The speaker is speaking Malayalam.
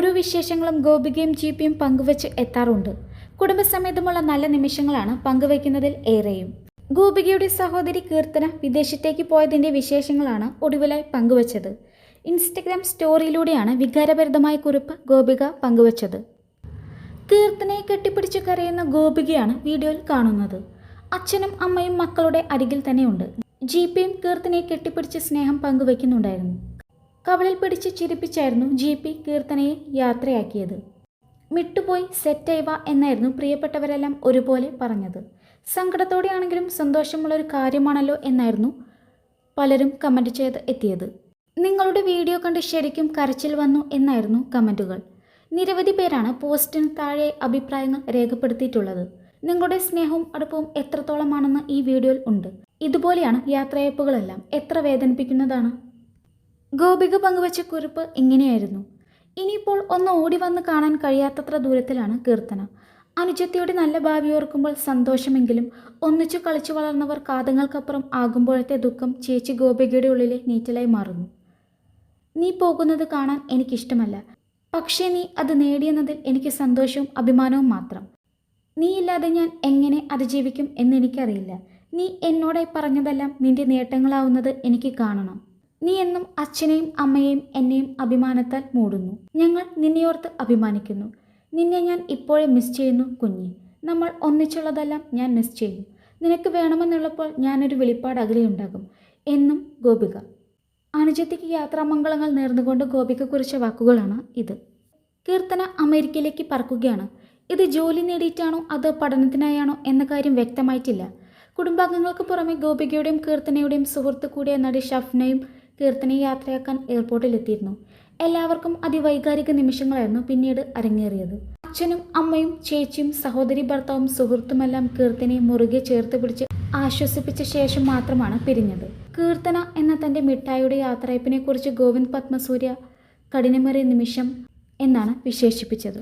ഓരോ വിശേഷങ്ങളും ഗോപികയും ജീപ്പിയും പങ്കുവച്ച് എത്താറുണ്ട്. കുടുംബസമേതമുള്ള നല്ല നിമിഷങ്ങളാണ് പങ്കുവയ്ക്കുന്നതിൽ ഏറെയും. ഗോപികയുടെ സഹോദരി കീർത്തന വിദേശത്തേക്ക് പോയതിന്റെ വിശേഷങ്ങളാണ് ഒടുവിലായി പങ്കുവച്ചത്. ഇൻസ്റ്റഗ്രാം സ്റ്റോറിയിലൂടെയാണ് വികാരഭരിതമായ കുറിപ്പ് ഗോപിക പങ്കുവച്ചത്. കീർത്തനയെ കെട്ടിപ്പിടിച്ച് കരയുന്ന ഗോപികയാണ് വീഡിയോയിൽ കാണുന്നത്. അച്ഛനും അമ്മയും മക്കളുടെ അരികിൽ തന്നെയുണ്ട്. ജീപ്പിയും കീർത്തനയെ കെട്ടിപ്പിടിച്ച് സ്നേഹം പങ്കുവയ്ക്കുന്നുണ്ടായിരുന്നു. കവളിൽ പിടിച്ച് ചിരിപ്പിച്ചായിരുന്നു ജി പി കീർത്തനയെ യാത്രയാക്കിയത്. മിട്ടുപോയി സെറ്റൈവ എന്നായിരുന്നു പ്രിയപ്പെട്ടവരെല്ലാം ഒരുപോലെ പറഞ്ഞത്. സങ്കടത്തോടെയാണെങ്കിലും സന്തോഷമുള്ളൊരു കാര്യമാണല്ലോ എന്നായിരുന്നു പലരും കമന്റ് ചെയ്ത് എത്തിയത്. നിങ്ങളുടെ വീഡിയോ കണ്ട് ശരിക്കും കരച്ചിൽ വന്നു എന്നായിരുന്നു കമന്റുകൾ നിരവധി പേരാണ് പോസ്റ്റിന് താഴെ അഭിപ്രായങ്ങൾ രേഖപ്പെടുത്തിയിട്ടുള്ളത്. നിങ്ങളുടെ സ്നേഹവും അടുപ്പവും എത്രത്തോളമാണെന്ന് ഈ വീഡിയോയിൽ ഉണ്ട്. ഇതുപോലെയാണ് യാത്രയപ്പുകളെല്ലാം എത്ര വേദനിപ്പിക്കുന്നതാണ്? ഗോപിക പങ്കുവച്ച കുറിപ്പ് ഇങ്ങനെയായിരുന്നു. ഇനിയിപ്പോൾ ഒന്ന് ഓടി വന്ന് കാണാൻ കഴിയാത്തത്ര ദൂരത്തിലാണ് കീർത്തന. അനുജത്തിയുടെ നല്ല ഭാവി ഓർക്കുമ്പോൾ സന്തോഷമെങ്കിലും ഒന്നിച്ചു കളിച്ചു വളർന്നവർ കാതങ്ങൾക്കപ്പുറം ആകുമ്പോഴത്തെ ദുഃഖം ചേച്ചി ഗോപികയുടെ ഉള്ളിലെ നീറ്റലായി മാറുന്നു. നീ പോകുന്നത് കാണാൻ എനിക്കിഷ്ടമല്ല. പക്ഷേ നീ അത് നേടിയെന്നതിൽ എനിക്ക് സന്തോഷവും അഭിമാനവും മാത്രം. നീയില്ലാതെ ഞാൻ എങ്ങനെ അതിജീവിക്കും എന്നെനിക്കറിയില്ല നീ എന്നോടായി പറഞ്ഞതെല്ലാം നിന്റെ നേട്ടങ്ങളാവുന്നത് എനിക്ക് കാണണം. നീ എന്നും അച്ഛനെയും അമ്മയെയും എന്നെയും അഭിമാനത്താൽ മൂടുന്നു. ഞങ്ങൾ നിന്നെയോർത്ത് അഭിമാനിക്കുന്നു. നിന്നെ ഞാൻ ഇപ്പോഴേ മിസ് ചെയ്യുന്നു കുഞ്ഞി. നമ്മൾ ഒന്നിച്ചുള്ളതെല്ലാം ഞാൻ മിസ് ചെയ്യും. നിനക്ക് വേണമെന്നുള്ളപ്പോൾ ഞാനൊരു വെളിപ്പാട് അകലെയുണ്ടാകും. എന്നും ഗോപിക. അനുജത്തിക്ക് യാത്രാമംഗളങ്ങൾ നേർന്നുകൊണ്ട് ഗോപിക കുറിച്ച വാക്കുകളാണ് ഇത്. കീർത്തന അമേരിക്കയിലേക്ക് പറക്കുകയാണ്. ഇത് ജോലി നേടിയിട്ടാണോ അതോ പഠനത്തിനായാണോ എന്ന കാര്യം വ്യക്തമായിട്ടില്ല. കുടുംബാംഗങ്ങൾക്ക് പുറമെ ഗോപികയുടെയും കീർത്തനയുടെയും സുഹൃത്തു കൂടിയ നടി ഷഫ്നയും കീർത്തനയെ യാത്രയാക്കാൻ എയർപോർട്ടിലെത്തിയിരുന്നു. എല്ലാവർക്കും അതിവൈകാരിക നിമിഷങ്ങളായിരുന്നു പിന്നീട് അരങ്ങേറിയത്. അച്ഛനും അമ്മയും ചേച്ചിയും സഹോദരി ഭർത്താവും സുഹൃത്തുമെല്ലാം കീർത്തനെ മുറുകെ ചേർത്ത് പിടിച്ച് ആശ്വസിപ്പിച്ച ശേഷം മാത്രമാണ് പിരിഞ്ഞത്. കീർത്തന എന്ന തന്റെ മിഠായിയുടെ യാത്രയപ്പിനെ കുറിച്ച് ഗോവിന്ദ് പത്മസൂര്യ കഠിനമേറിയ നിമിഷം എന്നാണ് വിശേഷിപ്പിച്ചത്.